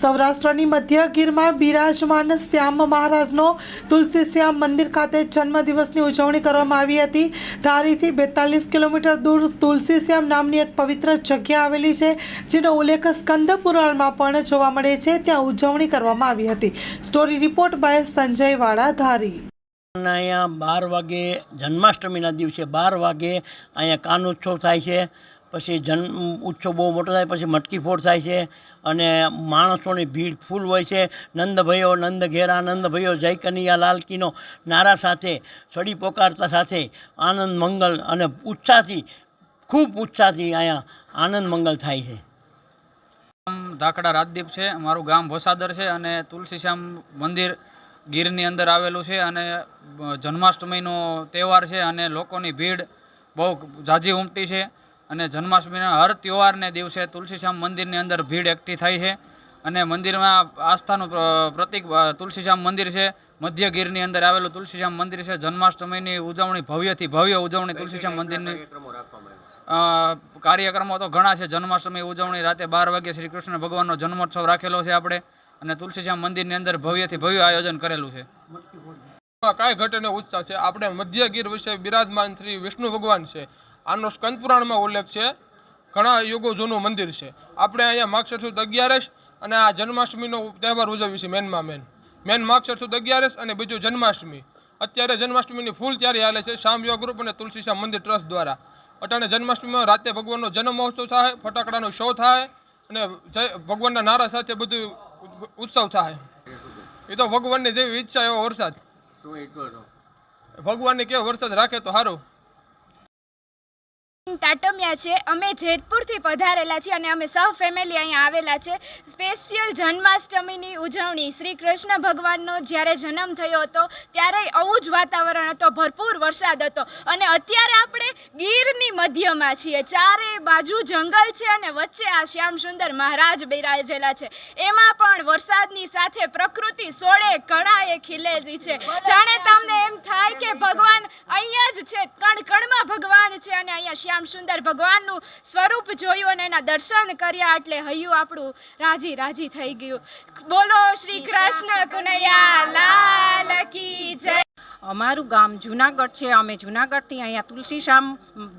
સૌરાષ્ટ્રની મધ્ય ગીરમાં બિરાજમાન શ્યામ મહારાજનો તુલસી શ્યામ મંદિર ખાતે જન્મદિવસની ઉજવણી કરવામાં આવી હતી. ધારીથી બેતાલીસ કિલોમીટર દૂર તુલસી શ્યામ નામની એક પવિત્ર જગ્યા આવેલી છે, જેનો ઉલ્લેખ સ્કંદ પુરાણમાં પણ જોવા મળે છે. ત્યાં ઉજવણી કરવામાં આવી હતી. સ્ટોરી રિપોર્ટ બાય સંજય વાળા, ધારી. અહીંયા બાર વાગે જન્માષ્ટમીના દિવસે બાર વાગે અહીંયા કાન ઉત્સવ થાય છે. પછી જન્મ ઉત્સવ બહુ મોટો થાય, પછી મટકી ફોડ થાય છે અને માણસોની ભીડ ફૂલ હોય છે. નંદભયો નંદ ઘેરા નંદભયો જય કનૈયા લાલકીનો નારા સાથે છડી પોકારતા સાથે આનંદ, મંગલ અને ઉત્સાહથી, ખૂબ ઉત્સાહથી અહીંયા આનંદ, મંગલ થાય છે. ધાકડા રાજદીપ છે. મારું ગામ ભોસાદર છે અને તુલસીશ્યામ મંદિર ગીરની અંદર આવેલું છે અને જન્માષ્ટમીનો તહેવાર છે અને લોકોની ભીડ બહુ ઝાઝી ઉમટી છે. અને જન્માષ્ટમીના હર તહેવારને દિવસે તુલસીશ્યામ મંદિરની અંદર ભીડ એકઠી થાય છે. અને મંદિરમાં આસ્થાનું પ્રતિક તુલસીશ્યામ મંદિર છે. મધ્ય ગીરની અંદર આવેલું તુલસીશ્યામ મંદિર છે. જન્માષ્ટમીની ઉજવણી, ભવ્યથી ભવ્ય ઉજવણી તુલસીશ્યામ મંદિરની કાર્યક્રમો તો ઘણા છે. જન્માષ્ટમી ઉજવણી રાતે બાર વાગે શ્રી કૃષ્ણ ભગવાનનો જન્મોત્સવ રાખેલો છે આપણે. અને તુલસીશ્યામ મંદિરની અંદર ભવ્યથી ભવ્ય આયોજન કરેલું છે. કાંઈ ઘટને ઉત્સાહ છે. આપણે મધ્ય ગીર વિશે બિરાજમાન શ્રી વિષ્ણુ ભગવાન છે. આનો સ્કંદપુરાણમાં ઉલ્લેખ છે. ઘણા યુગો જૂનું મંદિર છે. આપણે અહીંયા માક્ષર સુદ અગિયારસ અને આ જન્માષ્ટમીનો તહેવાર ઉજવીએ છીએ મેનમાં મેન. મેન માક્ષર સુદ અગિયારસ અને બીજું જન્માષ્ટમી. અત્યારે જન્માષ્ટમીની ફૂલ ત્યારે હાલે છે શામ યોગ ગ્રુપ અને તુલસીશ્યામ મંદિર ટ્રસ્ટ દ્વારા. અટાણે જન્માષ્ટમીમાં રાતે ભગવાનનો જન્મ મહોત્સવ થાય, ફટાકડાનો શો થાય અને જય ભગવાનના નારા સાથે બધું ઉત્સવ થાય. એ તો ભગવાનની જેવી ઈચ્છા એવો વરસાદ. ભગવાનને કેવો વરસાદ રાખે તો સારું ટાટમિયા છે. અમે જેતપુરથી પધારેલા છીએ અને અમે સહ ફેમિલી અહીંયા આવેલા છે. સ્પેશિયલ જન્માષ્ટમીની ઉજવણી શ્રી કૃષ્ણ ભગવાનનો જ્યારે જન્મ થયો હતો ત્યારે આવું જ વાતાવરણ હતો, ભરપૂર વરસાદ હતો. અને અત્યારે આપણે ગીરની મધ્યમાં છીએ. ચારે બાજુ જંગલ છે અને વચ્ચે આ શ્યામ સુંદર મહારાજ બિરાજેલા છે. એમાં પણ વરસાદની સાથે પ્રકૃતિ સોળે કળાએ ખીલેલી છે. જાણે તમને એમ થાય કે ભગવાન અહીંયા જ છે કણ કણમાં ભગવાન છે અને અહીંયા શ્યામ સુંદર ભગવાનનું સ્વરૂપ જોયું અને એના દર્શન કર્યા એટલે હૈયું આપણું રાજી રાજી થઈ ગયું. બોલો શ્રી કૃષ્ણ કુનૈયા અમારું ગામ જુનાગઢ છે. અમે જુનાગઢથી અહીંયા તુલસીશ્યામ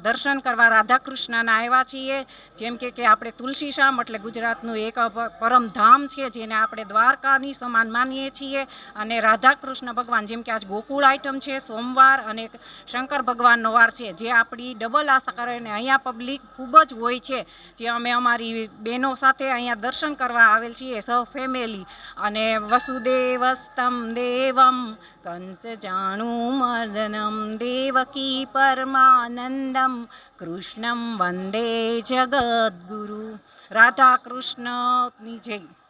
દર્શન કરવા રાધાકૃષ્ણના આવ્યા છીએ. જેમ કે કે આપણે તુલસીશ્યામ એટલે ગુજરાતનું એક પરમધામ પરમ ધામ છે, જેને આપણે દ્વારકાની સમાન માનીએ છીએ. અને રાધાકૃષ્ણ ભગવાન, જેમ કે આજ ગોકુળ આઈટમ છે, સોમવાર અને શંકર ભગવાનનો વાર છે, જે આપણી ડબલ આશા કરે અને અહીંયા પબ્લિક ખૂબ જ હોય છે. જે અમે અમારી બહેનો સાથે અહીંયા દર્શન કરવા આવેલ છીએ સૌ ફેમિલી અને વસુદેવસ્તમ દેવમ કંસ જાણું દેવકી પરમાનંદમ કૃષ્ણમ વંદે જગદગુરુ રાધા કૃષ્ણની જય